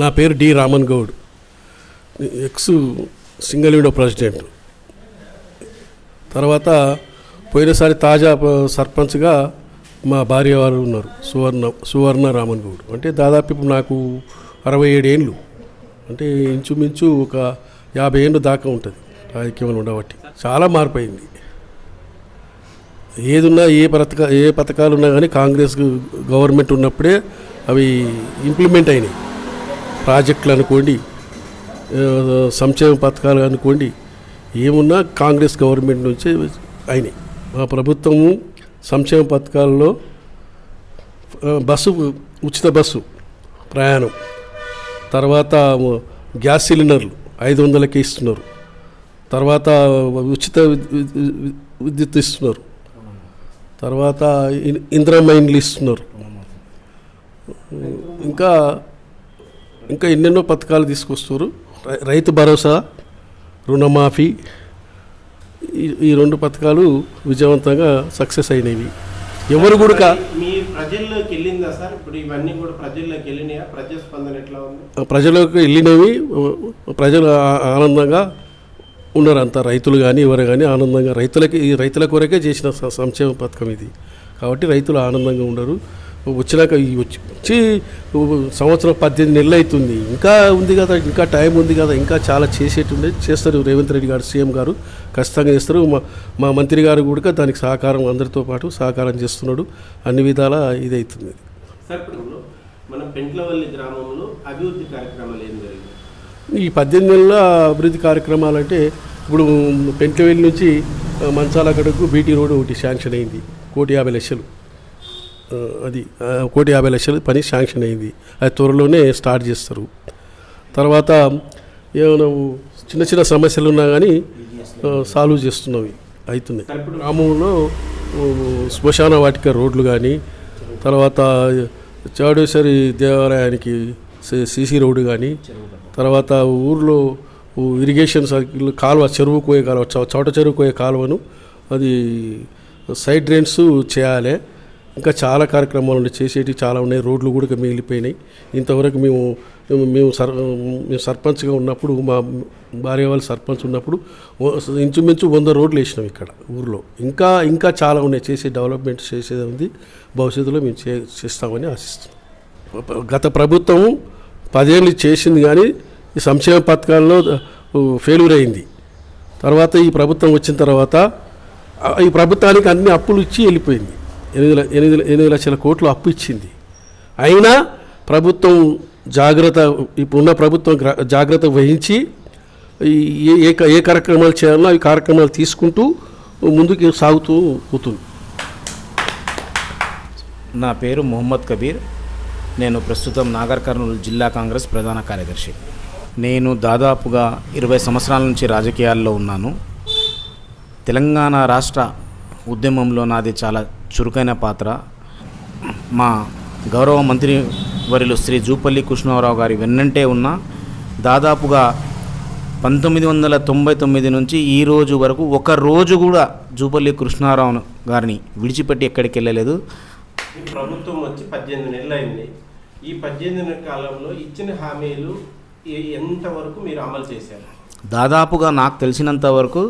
నా పేరు D Raman Goud. Ex single window president. తర్వాత పోయినసారి తాజా సర్పంచ్గా మా భార్య వారు ఉన్నారు సువర్ణ సువర్ణ రామన్ గౌడ్. అంటే దాదాపు ఇప్పుడు నాకు అరవై ఏడు ఏళ్ళు. అంటే ఇంచుమించు ఒక యాభై ఏళ్ళు దాకా ఉంటుంది రాజకీయంలో ఉండబట్టి. చాలా మార్పు అయింది ఏదున్నా ఏ పథక ఏ పథకాలు ఉన్నా కానీ కాంగ్రెస్ గవర్నమెంట్ ఉన్నప్పుడే అవి ఇంప్లిమెంట్ అయినాయి. ప్రాజెక్టులు అనుకోండి సంక్షేమ పథకాలు అనుకోండి ఏమున్నా కాంగ్రెస్ గవర్నమెంట్ నుంచే అయినాయి. మా ప్రభుత్వము సంక్షేమ పథకాల్లో బస్సు ఉచిత బస్సు ప్రయాణం. తర్వాత గ్యాస్ సిలిండర్లు ఐదు వందలకి ఇస్తున్నారు. తర్వాత ఉచిత విద్యుత్ ఇస్తున్నారు. తర్వాత ఇంద్రమైన్లు మైండ్లు ఇస్తున్నారు. ఇంకా ఇంకా ఎన్నెన్నో పథకాలు తీసుకొస్తారు రైతు భరోసా రుణమాఫీ ఈ- రెండు పథకాలు విజయవంతంగా సక్సెస్ అయినవి. ఎవరు కూడా మీ ప్రజల్లోకి వెళ్ళిందా సార్? ఇప్పుడు ఇవన్నీ కూడా ప్రజల్లోకి వెళ్ళినాయా? ప్రజాస్పందన ఎట్లా ఉంది? ప్రజలకు వెళ్ళినవి ప్రజలు ఆనందంగా ఉన్నారు అంతా. రైతులు కానీ ఎవరు కానీ ఆనందంగా రైతులకి ఈ రైతుల కొరకే చేసిన సంక్షేమ పథకం ఇది. కాబట్టి రైతులు ఆనందంగా ఉండరు. వచ్చినాక ఈ వచ్చి వచ్చి సంవత్సరం పద్దెనిమిది నెలలు అవుతుంది. ఇంకా ఉంది కదా ఇంకా టైం ఉంది కదా ఇంకా చాలా చేసేటుండే చేస్తారు రేవంత్ రెడ్డి గారు సీఎం గారు. ఖచ్చితంగా చేస్తారు. మా మా మంత్రి గారు కూడా దానికి సహకారం అందరితో పాటు సహకారం చేస్తున్నాడు. అన్ని విధాల ఇది అవుతుంది సార్ ఇప్పుడు మన పెంట్లవల్లి గ్రామంలో అభివృద్ధి కార్యక్రమాలు ఏం జరిగింది ఈ పద్దెనిమిది నెలల అభివృద్ధి కార్యక్రమాలు అంటే ఇప్పుడు పెంట్లవెల్లి నుంచి మంచాల అక్కడకు బీటీ రోడ్ ఒకటి శాంక్షన్ అయింది. కోటి యాభై లక్షలు. అది కోటి యాభై లక్షల పని శాంక్షన్ అయింది. అది త్వరలోనే స్టార్ట్ చేస్తారు. తర్వాత ఏమైనా చిన్న చిన్న సమస్యలు ఉన్నా కానీ సాల్వ్ చేస్తున్నవి అవుతున్నాయి ఇప్పుడు గ్రామంలో శ్మశాన వాటిక రోడ్లు కానీ తర్వాత చౌడేశ్వరి దేవాలయానికి సీసీ రోడ్డు కానీ తర్వాత ఊర్లో ఇరిగేషన్ సర్కిల్ కాలువ చెరువు కోయే కాలువ చోట చెరువు కోయే కాలువను అది సైడ్ డ్రైన్స్ చేయాలి. ఇంకా చాలా కార్యక్రమాలు ఉన్నాయి చేసేటివి చాలా ఉన్నాయి. రోడ్లు కూడా మిగిలిపోయినాయి. ఇంతవరకు మేము మేము- సర్ మేము సర్పంచ్గా ఉన్నప్పుడు మా భార్య వాళ్ళు సర్పంచ్ ఉన్నప్పుడు ఇంచుమించు వంద రోడ్లు వేసినాం ఇక్కడ ఊర్లో. ఇంకా ఇంకా చాలా ఉన్నాయి. చేసే డెవలప్మెంట్ చేసేది ఉంది. భవిష్యత్తులో మేము చే చేస్తామని ఆశిస్తున్నాం. గత ప్రభుత్వం పదేళ్ళు చేసింది కానీ ఈ సంక్షేమ పథకాల్లో ఫెయిల్యూర్ అయింది. తర్వాత ఈ ప్రభుత్వం వచ్చిన తర్వాత ఈ ప్రభుత్వానికి అన్ని అప్పులు ఇచ్చి వెళ్ళిపోయింది. ఎనిమిది ఎనిమిది ఎనిమిది లక్షల కోట్లు అప్పు ఇచ్చింది అయినా ప్రభుత్వం జాగ్రత్త ఇప్పుడున్న ప్రభుత్వం జాగ్రత్త వహించి ఏ ఏ క- ఏ కార్యక్రమాలు చేయాలో అవి కార్యక్రమాలు తీసుకుంటూ ముందుకు సాగుతూ పోతుంది. నా పేరు మొహమ్మద్ కబీర్. నేను ప్రస్తుతం నాగర్ కర్నూలు జిల్లా కాంగ్రెస్ ప్రధాన కార్యదర్శి. నేను దాదాపుగా ఇరవై సంవత్సరాల నుంచి రాజకీయాల్లో ఉన్నాను. తెలంగాణ రాష్ట్ర ఉద్యమంలో నాది చాలా చురుకైన పాత్ర. మా గౌరవ మంత్రి వర్యులు శ్రీ జూపల్లి కృష్ణారావు గారి వెన్నంటే ఉన్న దాదాపుగా పంతొమ్మిది వందల తొంభై తొమ్మిది నుంచి ఈ రోజు వరకు ఒక రోజు కూడా జూపల్లి కృష్ణారావు గారిని విడిచిపెట్టి ఎక్కడికి వెళ్ళలేదు. ప్రభుత్వం వచ్చి పద్దెనిమిది నెలలు అయింది. ఈ పద్దెనిమిది నెలల కాలంలో ఇచ్చిన హామీలు ఎంతవరకు మీరు అమలు చేశారు? దాదాపుగా నాకు తెలిసినంత వరకు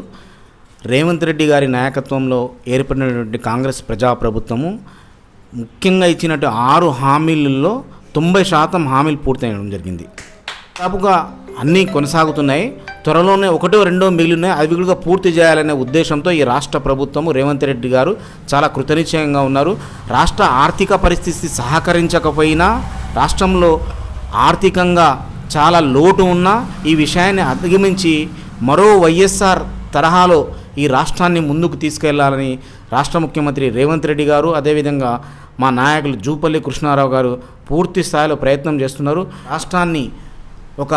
రేవంత్ రెడ్డి గారి నాయకత్వంలో ఏర్పడినటువంటి కాంగ్రెస్ ప్రజాప్రభుత్వము ముఖ్యంగా ఇచ్చినట్టు ఆరు హామీలలో తొంభై శాతం హామీలు పూర్తయడం జరిగింది. దాదాపుగా అన్నీ కొనసాగుతున్నాయి. త్వరలోనే ఒకటో రెండో మిగిలినాయి అవి కూడా పూర్తి చేయాలనే ఉద్దేశంతో ఈ రాష్ట్ర ప్రభుత్వము రేవంత్ రెడ్డి గారు చాలా కృతనిశ్చయంగా ఉన్నారు. రాష్ట్ర ఆర్థిక పరిస్థితి సహకరించకపోయినా రాష్ట్రంలో ఆర్థికంగా చాలా లోటు ఉన్నా ఈ విషయాన్ని అధిగమించి మరో వైఎస్ఆర్ తరహాలో ఈ రాష్ట్రాన్ని ముందుకు తీసుకెళ్ళాలని రాష్ట్ర ముఖ్యమంత్రి రేవంత్ రెడ్డి గారు అదేవిధంగా మా నాయకులు జూపల్లి కృష్ణారావు గారు పూర్తి స్థాయిలో ప్రయత్నం చేస్తున్నారు. రాష్ట్రాన్ని ఒక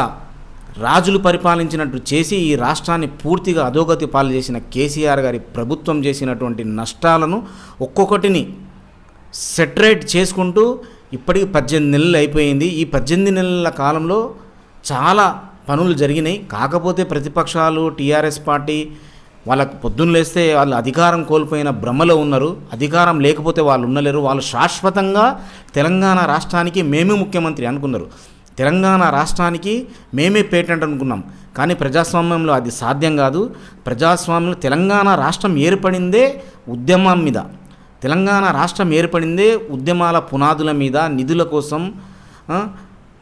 రాజులు పరిపాలించినట్టు చేసి ఈ రాష్ట్రాన్ని పూర్తిగా అధోగతి పాలు చేసిన కేసీఆర్ గారి ప్రభుత్వం చేసినటువంటి నష్టాలను ఒక్కొక్కటిని సెటరేట్ చేసుకుంటూ ఇప్పటికి పద్దెనిమిది నెలలు అయిపోయింది. ఈ పద్దెనిమిది నెలల కాలంలో చాలా పనులు జరిగినాయి. కాకపోతే ప్రతిపక్షాలు టీఆర్ఎస్ పార్టీ వాళ్ళకు పొద్దున్న లేస్తే వాళ్ళు అధికారం కోల్పోయిన భ్రమలో ఉన్నారు. అధికారం లేకపోతే వాళ్ళు ఉండలేరు. వాళ్ళు శాశ్వతంగా తెలంగాణ రాష్ట్రానికి మేమే ముఖ్యమంత్రి అనుకున్నారు. తెలంగాణ రాష్ట్రానికి మేమే పేటెంట్ అనుకున్నాం. కానీ ప్రజాస్వామ్యంలో అది సాధ్యం కాదు. ప్రజాస్వామ్యంలో తెలంగాణ రాష్ట్రం ఏర్పడిందే ఉద్యమం మీద. తెలంగాణ రాష్ట్రం ఏర్పడిందే ఉద్యమాల పునాదుల మీద నిధుల కోసం నీళ్ళ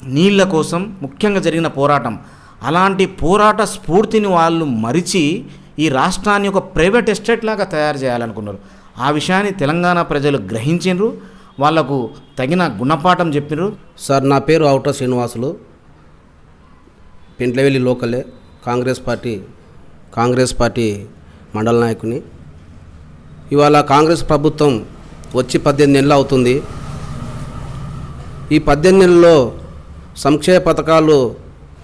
నీళ్ళ కోసం ముఖ్యంగా జరిగిన పోరాటం. అలాంటి పోరాట స్ఫూర్తిని వాళ్ళు మరిచి ఈ రాష్ట్రాన్ని ఒక ప్రైవేట్ ఎస్టేట్ లాగా తయారు చేయాలనుకున్నారు. ఆ విషయాన్ని తెలంగాణ ప్రజలు గ్రహించారు వాళ్ళకు తగిన గుణపాఠం చెప్పినారు సార్ నా పేరు అవుట శ్రీనివాసులు. పెంట్లవెల్లి లోకలే. కాంగ్రెస్ పార్టీ కాంగ్రెస్ పార్టీ మండల నాయకుని. ఇవాళ కాంగ్రెస్ ప్రభుత్వం వచ్చి పద్దెనిమిది నెలలు అవుతుంది. ఈ పద్దెనిమిది నెలల్లో సంక్షేమ పథకాలు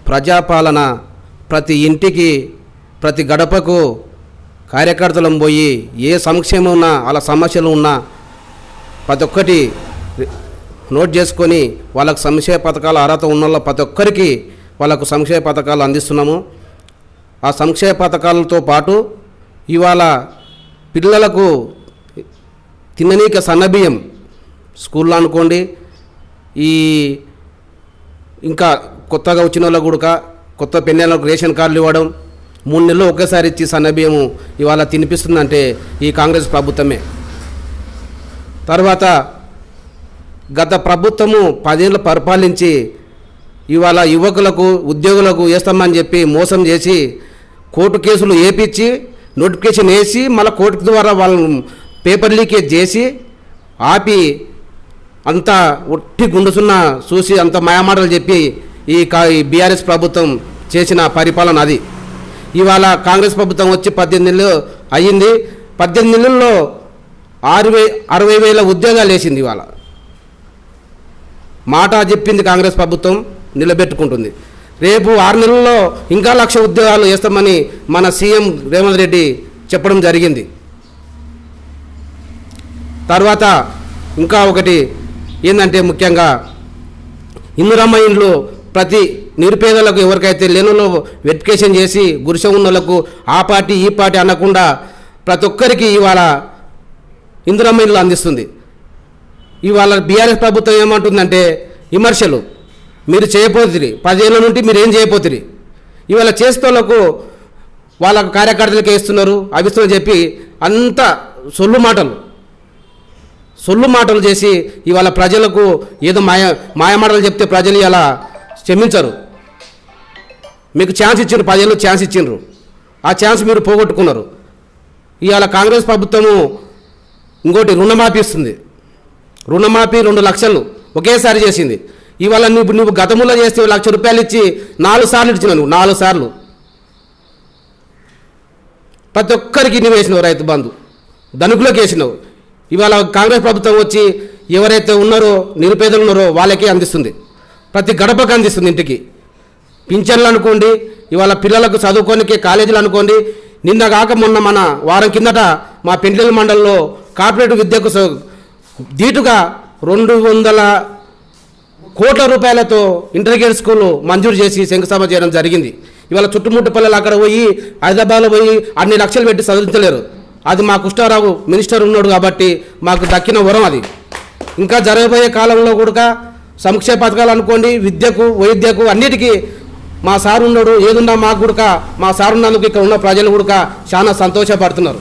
ప్రజాపాలన ప్రతి ఇంటికి ప్రతి గడపకు కార్యకర్తలను పోయి ఏ సంక్షేమం ఉన్నా వాళ్ళ సమస్యలు ఉన్నా ప్రతి ఒక్కటి నోట్ చేసుకొని వాళ్ళకు సంక్షేమ పథకాల అర్హత ఉన్న వాళ్ళ ప్రతి ఒక్కరికి వాళ్ళకు సంక్షేమ పథకాలు అందిస్తున్నాము. ఆ సంక్షేమ పథకాలతో పాటు ఇవాళ పిల్లలకు తిననీక సన్నబియ్యం స్కూల్లో అనుకోండి ఈ ఇంకా కొత్తగా వచ్చిన వాళ్ళకు కూడా కొత్త పెళ్ళిళ్ళకు రేషన్ కార్డులు ఇవ్వడం మూడు నెలలు ఒకేసారి ఇచ్చి సన్నబియ్యము ఇవాళ తినిపిస్తుందంటే ఈ కాంగ్రెస్ ప్రభుత్వమే. తర్వాత గత ప్రభుత్వము పదేళ్ళు పరిపాలించి ఇవాళ యువకులకు ఉద్యోగులకు వేస్తామని చెప్పి మోసం చేసి కోర్టు కేసులు ఏపించి నోటిఫికేషన్ వేసి మళ్ళీ కోర్టు ద్వారా వాళ్ళని పేపర్ లీకేజ్ చేసి ఆపి అంతా ఒట్టి గుండుసున్న చూసి అంత మాయమాటలు చెప్పి ఈ కా ఈ బీఆర్ఎస్ ప్రభుత్వం చేసిన పరిపాలన అది. ఇవాళ కాంగ్రెస్ ప్రభుత్వం వచ్చి పద్దెనిమిది నెలలు అయ్యింది. పద్దెనిమిది నెలల్లో ఆరు వే అరవై వేల ఉద్యోగాలు వేసింది ఇవాళ. మాట చెప్పింది కాంగ్రెస్ ప్రభుత్వం నిలబెట్టుకుంటుంది. రేపు ఆరు నెలల్లో ఇంకా లక్ష ఉద్యోగాలు వేస్తామని మన సీఎం రేవంత్ రెడ్డి చెప్పడం జరిగింది. తర్వాత ఇంకా ఒకటి ఏంటంటే ముఖ్యంగా ఇందిరమ్మ ఇండ్లు ప్రతి నిరుపేదలకు ఎవరికైతే లేనులో వెరిఫికేషన్ చేసి గురిసె ఉన్నలకు ఆ పార్టీ ఈ పార్టీ అనకుండా ప్రతి ఒక్కరికి ఇవాళ ఇందిరమ్మ ఇల్లు అందిస్తుంది. ఇవాళ బీఆర్ఎస్ ప్రభుత్వం ఏమంటుందంటే విమర్శలు మీరు చేయపోతుంది పదేళ్ళ నుండి మీరు ఏం చేయపోతుంది ఇవాళ చేస్తోళ్ళకు వాళ్ళ కార్యకర్తలకు ఇస్తున్నారు అవిస్తున్నారు చెప్పి అంత సొల్లు మాటలు. సొల్లు మాటలు చేసి ఇవాళ ప్రజలకు ఏదో మాయ మాయమాటలు చెప్తే ప్రజలు ఇలా క్షమించరు. మీకు ఛాన్స్ ఇచ్చిండ్రు పదేళ్ళు ఛాన్స్ ఇచ్చిండ్రు. ఆ ఛాన్స్ మీరు పోగొట్టుకున్నారు. ఇవాళ కాంగ్రెస్ ప్రభుత్వము ఇంకోటి రుణమాఫీ ఇస్తుంది. రుణమాఫీ రెండు లక్షలు ఒకేసారి చేసింది. ఇవాళ నువ్వు నువ్వు గతంలో చేస్తే లక్ష రూపాయలు ఇచ్చి నాలుగు సార్లు ఇచ్చినావు నువ్వు నాలుగు సార్లు. ప్రతి ఒక్కరికి నువ్వు వేసినావు రైతు బంధు. ధనుకులోకి వేసినావు. ఇవాళ కాంగ్రెస్ ప్రభుత్వం వచ్చి ఎవరైతే ఉన్నారో నిరుపేదలు ఉన్నారో వాళ్ళకే అందిస్తుంది. ప్రతి గడపకు అందిస్తుంది ఇంటికి. పింఛన్లు అనుకోండి ఇవాళ పిల్లలకు చదువుకోనికే కాలేజీలు అనుకోండి నిన్న కాక మొన్న మన వారం కిందట మా పెండ్లిల మండలంలో కార్పొరేట్ విద్యకు దీటుగా ధీటుగా రెండు వందల కోట్ల రూపాయలతో ఇంటర్మీడియట్ స్కూల్ మంజూరు చేసి శంకుస్థాపన చేయడం జరిగింది. ఇవాళ చుట్టుముట్టు పల్లెలు అక్కడ పోయి హైదరాబాద్లో పోయి అన్ని లక్షలు పెట్టి చదివించలేరు. అది మా కృష్ణారావు మినిస్టర్ ఉన్నాడు కాబట్టి మాకు దక్కిన వరం అది. ఇంకా జరగబోయే కాలంలో కూడా సంక్షేమ పథకాలు అనుకోండి విద్యకు వైద్యకు అన్నిటికీ మా సార్ ఉన్నాడు ఏదున్నా మాకు కూడక మా సార్ ఉన్నందుకు ఇక్కడ ఉన్న ప్రజలు కూడా చాలా సంతోషపడుతున్నారు.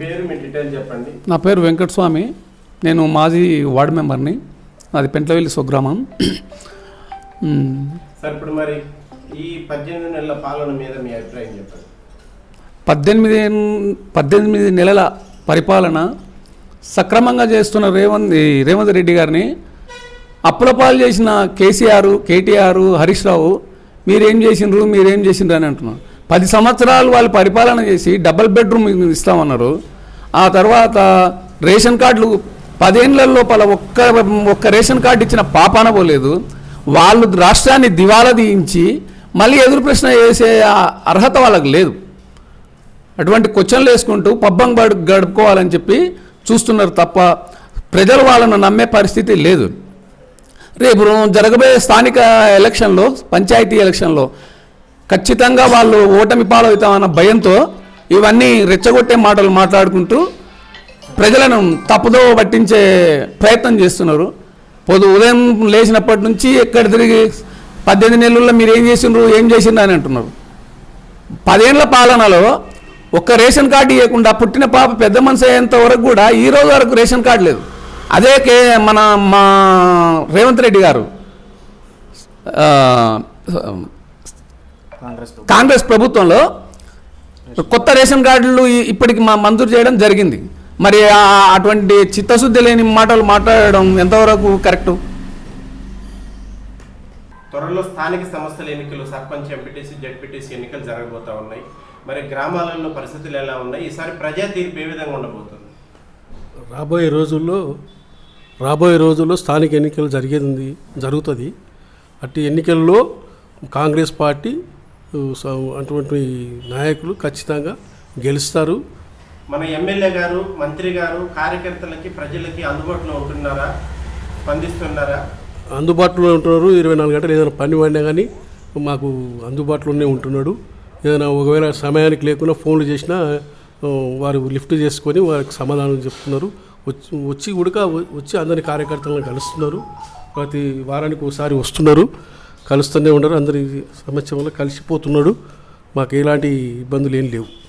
పేరు మీ డీటెయిల్ చెప్పండి. నా పేరు వెంకటస్వామి నేను మాజీ వార్డు మెంబర్ని అది పెంట్లవెల్లి స్వగ్రామం. మ్, సార్ ఇప్పుడు మరి ఈ పద్దెనిమిది నెలల పాలన మీద మీ అభిప్రాయం చెప్పండి. పద్దెనిమిది పద్దెనిమిది నెలల పరిపాలన సక్రమంగా చేస్తున్న రేవంత్ రేవంత్ రెడ్డి గారిని అప్పులపాలు చేసిన కేసీఆర్ కేటీఆర్ హరీష్ రావు మీరేం చేసిండ్రు? మీరేం చేసిండ్రు? అని అంటున్నారు. పది సంవత్సరాలు వాళ్ళు పరిపాలన చేసి డబల్ బెడ్రూమ్ ఇస్తామన్నారు. ఆ తర్వాత రేషన్ కార్డులు పదేళ్ళ లోపల ఒక్క ఒక్క రేషన్ కార్డు ఇచ్చిన పాపాన పోలేదు. వాళ్ళు రాష్ట్రాన్ని దివాలా తీయించి మళ్ళీ ఎదురు ప్రశ్న వేసే అర్హత వాళ్ళకి లేదు. అటువంటి క్వశ్చన్లు వేసుకుంటూ పబ్బం గడు గడుపుకోవాలని చెప్పి చూస్తున్నారు తప్ప ప్రజలు వాళ్ళను నమ్మే పరిస్థితి లేదు. రేపు జరగబోయే స్థానిక ఎలక్షన్లో పంచాయతీ ఎలక్షన్లో ఖచ్చితంగా వాళ్ళు ఓటమి పాలవుతామన్న భయంతో ఇవన్నీ రెచ్చగొట్టే మాటలు మాట్లాడుకుంటూ ప్రజలను తప్పుదో పట్టించే ప్రయత్నం చేస్తున్నారు. పొద్దు ఉదయం లేచినప్పటి నుంచి ఎక్కడ తిరిగి పద్దెనిమిది నెలల్లో మీరు ఏం చేసిండ్రు ఏం చేసిండ్రు అని అంటున్నారు. పదేళ్ళ పాలనలో ఒక్క రేషన్ కార్డు ఇవ్వకుండా పుట్టిన పాప పెద్ద మనిషి అయ్యేంత వరకు కూడా ఈ రోజు వరకు రేషన్ కార్డు లేదు. అదే కే మన మా రేవంత్ రెడ్డి గారు ఆ, కాంగ్రెస్ కాంగ్రెస్ ప్రభుత్వంలో కొత్త రేషన్ కార్డులు ఇప్పటికి మా మంజూరు చేయడం జరిగింది. మరి అటువంటి చిత్తశుద్ధి లేని మాటలు మాట్లాడడం ఎంతవరకు కరెక్టు? త్వరలో స్థానిక సంస్థల ఎన్నికలు సర్పంచ్ ఎంపీటీసీ జడ్పీటీసీ ఎన్నికలు జరగబోతా ఉన్నాయి. మరి గ్రామాలలో పరిస్థితులు ఎలా ఉన్నాయి? ఈసారి ప్రజా తీర్పు ఏ విధంగా ఉండబోతుంది? రాబోయే రోజుల్లో రాబోయే రోజుల్లో స్థానిక ఎన్నికలు జరిగేది జరుగుతుంది. అట్టి ఎన్నికల్లో కాంగ్రెస్ పార్టీ అటువంటి నాయకులు ఖచ్చితంగా గెలుస్తారు. మన ఎమ్మెల్యే గారు మంత్రి గారు కార్యకర్తలకి ప్రజలకి అందుబాటులో ఉంటున్నారా? స్పందిస్తున్నారా? అందుబాటులో ఉంటున్నారు. ఇరవై నాలుగు గంటలు ఏదైనా పని పడినా కానీ మాకు అందుబాటులోనే ఉంటున్నాడు. ఏదైనా ఒకవేళ సమయానికి లేకుండా ఫోన్లు చేసినా వారు లిఫ్ట్ చేసుకొని వారికి సమాధానం చెప్తున్నారు. వచ్చి వచ్చి ఉడక వచ్చి అందరి కార్యకర్తలను కలుస్తున్నారు. ప్రతి వారానికి ఒకసారి వస్తున్నారు. కలుస్తూనే ఉన్నారు. అందరి సమస్య వల్ల కలిసిపోతున్నాడు మాకు ఎలాంటి ఇబ్బందులు ఏం లేవు.